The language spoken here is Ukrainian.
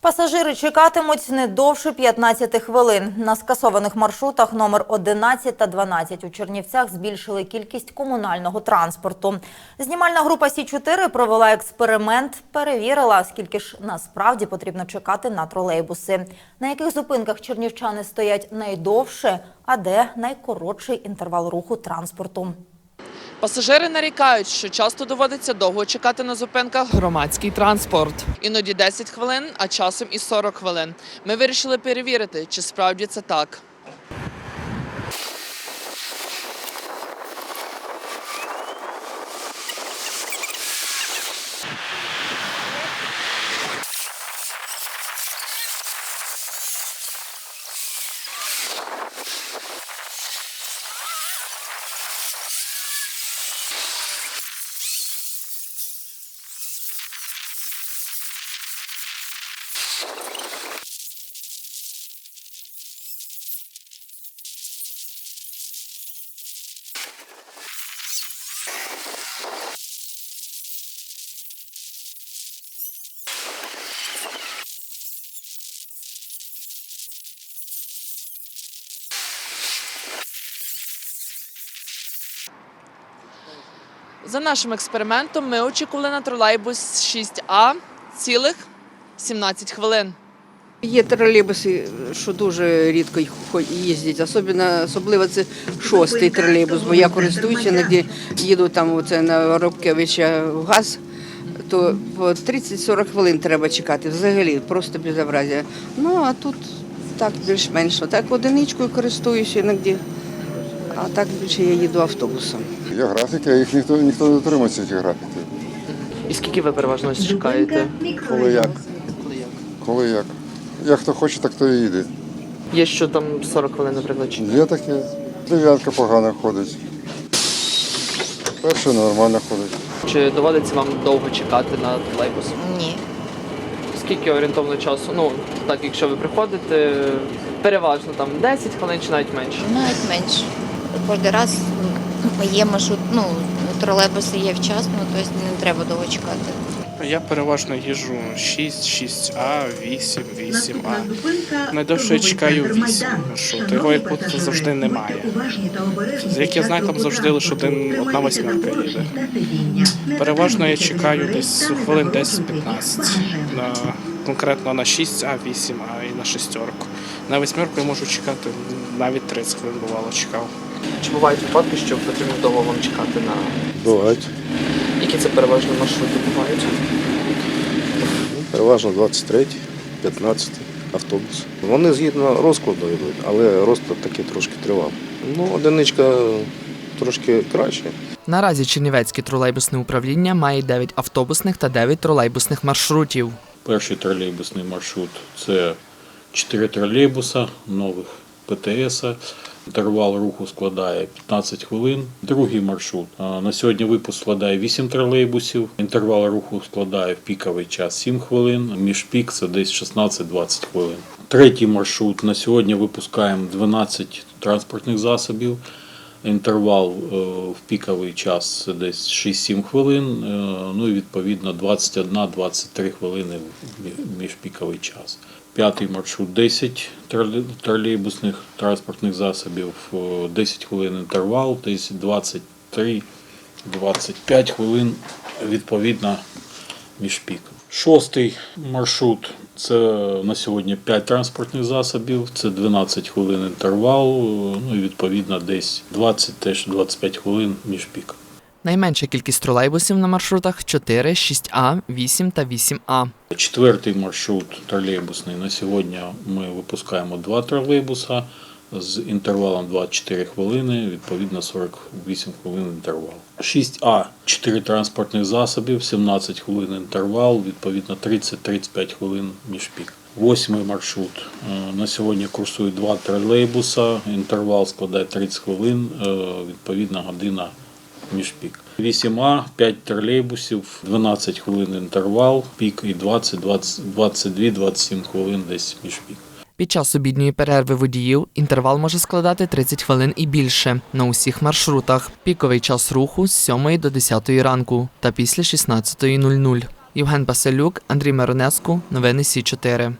Пасажири чекатимуть не довше 15 хвилин. На скасованих маршрутах номер 11 та 12 у Чернівцях збільшили кількість комунального транспорту. Знімальна група Сі-4 провела експеримент, перевірила, скільки ж насправді потрібно чекати на тролейбуси, на яких зупинках чернівчани стоять найдовше, а де найкоротший інтервал руху транспорту. Пасажири нарікають, що часто доводиться довго чекати на зупинках громадський транспорт. Іноді 10 хвилин, а часом і 40 хвилин. Ми вирішили перевірити, чи справді це так. За нашим експериментом ми очікували на тролейбус 6А цілих 17 хвилин. Є тролейбуси, що дуже рідко їздять, особливо, особливо це шостий тролейбус, бо я користуюся, іноді їду там оце на Робкевича в газ, то по 30-40 хвилин треба чекати. Взагалі, просто безобразія. Ну а тут так більш-менш. Так одиничкою користуюся іноді, а так більше я їду автобусом. Є графіки, а їх ніхто ніхто не дотримується цих графіків. І скільки ви переважно чекаєте? Коли як? Коли як? Як хто хоче, так то і їде. Є що там 40 хвилин, наприклад. чи- Є таке. Дев'ятка погано ходить. Перша нормально ходить. Чи доводиться вам довго чекати на тролейбус? Ні. Скільки орієнтовно часу? Ну, так, якщо ви приходите, переважно там 10 хвилин чи навіть менше. Навіть менше. Кожен раз м, є маршрут, ну, тролейбуси є вчасно, тобто не треба довго чекати. Я переважно їжджу 6, 6А, 8, 8А. Найдовше я чекаю 8 маршрут. Його як будто завжди немає. Як я знаю, там завжди лише один, одна восьмерка їде. Переважно я чекаю десь хвилин 10-15. На, конкретно на 6А, 8А і на шестерку. На восьмерку я можу чекати навіть 30 хвилин бувало чекав. Чи бувають випадки, що потрібно довго вам чекати на Бувають. які це переважно маршрути бувають? Переважно 23, 15 автобус. Вони згідно розкладу йдуть, але розклад такий трошки тривав. Ну, одиничка трошки краще. Наразі Чернівецьке тролейбусне управління має 9 автобусних та 9 тролейбусних маршрутів. Перший тролейбусний маршрут це 4 тролейбуса нових ПТС. Інтервал руху складає 15 хвилин. Другий маршрут на сьогодні випуск складає 8 тролейбусів. Інтервал руху складає в піковий час 7 хвилин. Між пік це десь 16-20 хвилин. Третій маршрут на сьогодні випускаємо 12 транспортних засобів. Інтервал е, в піковий час десь 6-7 хвилин, е, ну і відповідно 21-23 хвилини в міжпіковий час. П'ятий маршрут 10 тролейбусних транспортних засобів, е, 10 хвилин інтервал, десь 23-25 хвилин відповідно між піком. Шостий маршрут це на сьогодні 5 транспортних засобів, це 12 хвилин інтервал, ну і відповідно десь 20 теж 25 хвилин між пік. Найменша кількість тролейбусів на маршрутах 4, 6А, 8 та 8А. Четвертий маршрут тролейбусний на сьогодні ми випускаємо два тролейбуса з інтервалом 24 хвилини, відповідно 48 хвилин інтервал. 6А 4 транспортних засобів, 17 хвилин інтервал, відповідно 30-35 хвилин між пік. Восьмий маршрут. Е, На сьогодні курсують два тролейбуса, інтервал складає 30 хвилин, е, відповідно година між пік. 8А, 5 тролейбусів, 12 хвилин інтервал, пік і 20, 20 22-27 хвилин десь між пік. Під час обідньої перерви водіїв інтервал може складати 30 хвилин і більше на усіх маршрутах. Піковий час руху з 7 до 10 ранку та після 16.00. Євген Басилюк, Андрій Миронеску. Новини Сі 4